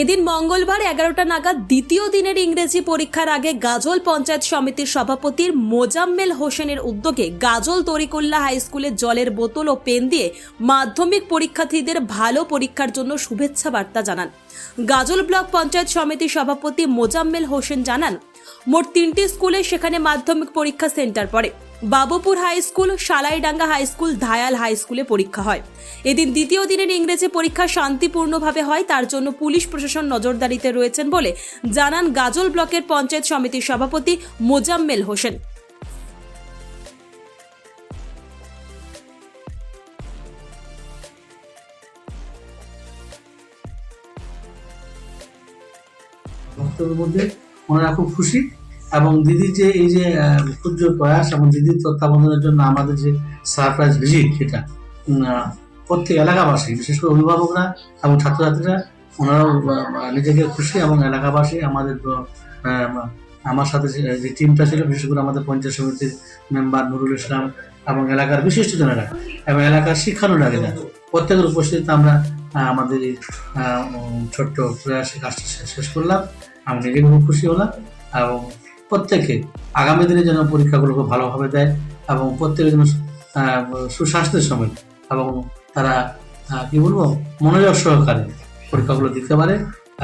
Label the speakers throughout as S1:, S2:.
S1: এদিন মঙ্গলবার এগারোটা নাগাদ দ্বিতীয় দিনের ইংরেজি পরীক্ষার আগে গাজল পঞ্চায়েত সমিতির সভাপতির মোজাম্মেল হোসেনের উদ্যোগে গাজল তরিকুল্লা হাই স্কুলে জলের বোতল ও পেন দিয়ে মাধ্যমিক পরীক্ষার্থীদের ভালো পরীক্ষার জন্য শুভেচ্ছা বার্তা জানান। গাজল ব্লক পঞ্চায়েত সমিতির সভাপতি মোজাম্মেল হোসেন জানান, মোট তিনটি স্কুলে সেখানে মাধ্যমিক পরীক্ষা সেন্টার পড়ে। Babupur high school, Salaidanga high school, Dhayal high স্কুলে পরীক্ষা হয়। এদিন দ্বিতীয় দিনের ইংরেজি পরীক্ষা শান্তিপূর্ণভাবে হয়, তার জন্য পুলিশ প্রশাসন নজরদারিতে রয়েছেন বলে জানান গাজল ব্লকের পঞ্চায়েত সমিতির সভাপতি মোজাম্মেল হোসেন।
S2: বক্তব্যের মধ্যে ওনারা খুব খুশি। এবং দিদির যে এই যে ক্ষুদ্র প্রয়াস এবং দিদির তত্ত্বাবধানের জন্য আমাদের যে সারপ্রাইজ ভিজিট সেটা প্রত্যেক এলাকাবাসী, বিশেষ করে অভিভাবকরা এবং ছাত্রছাত্রীরা, ওনারাও নিজেকে খুশি এবং এলাকাবাসী আমাদের আমার সাথে যে টিমটা ছিল, বিশেষ করে আমাদের পঞ্চায়েত সমিতির মেম্বার নুরুল ইসলাম এবং এলাকার বিশিষ্ট বিশিষ্টজনেরা এবং এলাকার শিক্ষানুরাগীরা, প্রত্যেকের উপস্থিতিতে আমরা আমাদের এই ছোট্ট প্রয়াসের কাজটা শেষ করলাম। আমি নিজেকে খুব খুশি হলাম এবং প্রত্যেকে আগামী দিনে যেন পরীক্ষাগুলোকে ভালোভাবে দেয় এবং প্রত্যেকে যেন সুস্বাস্থ্যের সময় এবং তারা কি বলব, মনোযোগ সহকারে পরীক্ষাগুলো দিতে পারে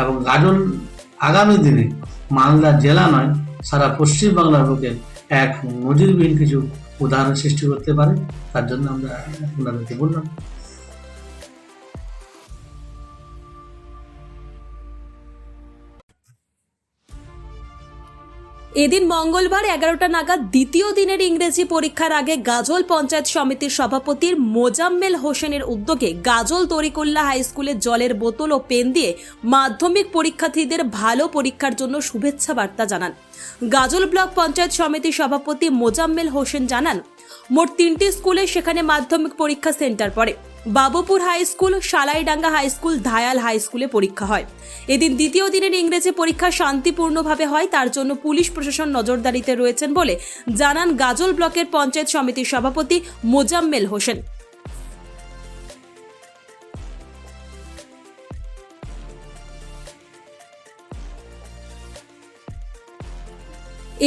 S2: এবং গাজল আগামী দিনে মালদা জেলা নয়, সারা পশ্চিম বাংলার বুকে এক নজিরবিহীন কিছু উদাহরণ সৃষ্টি করতে পারে। তার জন্য আমরা ওনাদেরকে বললাম।
S1: এদিন মঙ্গলবার এগারোটা নাগাদ দ্বিতীয় দিনের ইংরেজি পরীক্ষার আগে গাজল পঞ্চায়েত সমিতির সভাপতির মোজাম্মেল হোসেনের উদ্যোগে গাজল তরিকুল্লা হাই স্কুলে জলের বোতল ও পেন দিয়ে মাধ্যমিক পরীক্ষার্থীদের ভালো পরীক্ষার জন্য শুভেচ্ছা বার্তা জানান। গাজল ব্লক পঞ্চায়েত সমিতির সভাপতি মোজাম্মেল হোসেন জানান, মোট তিনটি স্কুলে সেখানে মাধ্যমিক পরীক্ষা সেন্টার পড়ে। Babupur high school, Salaidanga high school, Dhayal high স্কুলে পরীক্ষা হয়। এদিন দ্বিতীয় দিনের ইংরেজি পরীক্ষা শান্তিপূর্ণভাবে হয়, তার জন্য পুলিশ প্রশাসন নজরদারিতে রয়েছেন বলে জানান গাজল ব্লকের পঞ্চায়েত সমিতির সভাপতি মোজাম্মেল হোসেন।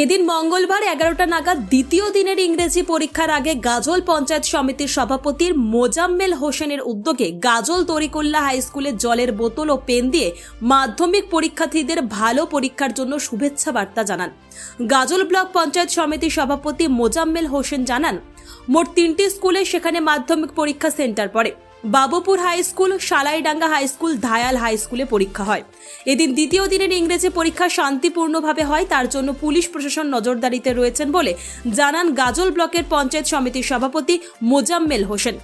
S1: এদিন মঙ্গলবার এগারোটা নাগাদ দ্বিতীয় দিনের ইংরেজি পরীক্ষার আগে গাজল পঞ্চায়েত সমিতির সভাপতির মোজাম্মেল হোসেনের উদ্যোগে গাজল তরিকুল্লা হাই স্কুলে জলের বোতল ও পেন দিয়ে মাধ্যমিক পরীক্ষার্থীদের ভালো পরীক্ষার জন্য শুভেচ্ছা বার্তা জানান। গাজল ব্লক পঞ্চায়েত সমিতির সভাপতি মোজাম্মেল হোসেন জানান, মোট তিনটি স্কুলে সেখানে মাধ্যমিক পরীক্ষা সেন্টার পড়ে। Babupur high school, Salaidanga high school, Dhayal high স্কুলে পরীক্ষা হয়। এদিন দ্বিতীয় দিনের ইংরেজি পরীক্ষা শান্তিপূর্ণভাবে হয়, তার জন্য পুলিশ প্রশাসন নজরদারিতে রয়েছেন বলে জানান গাজল ব্লকের পঞ্চায়েত সমিতির সভাপতি মোজাম্মেল হোসেন।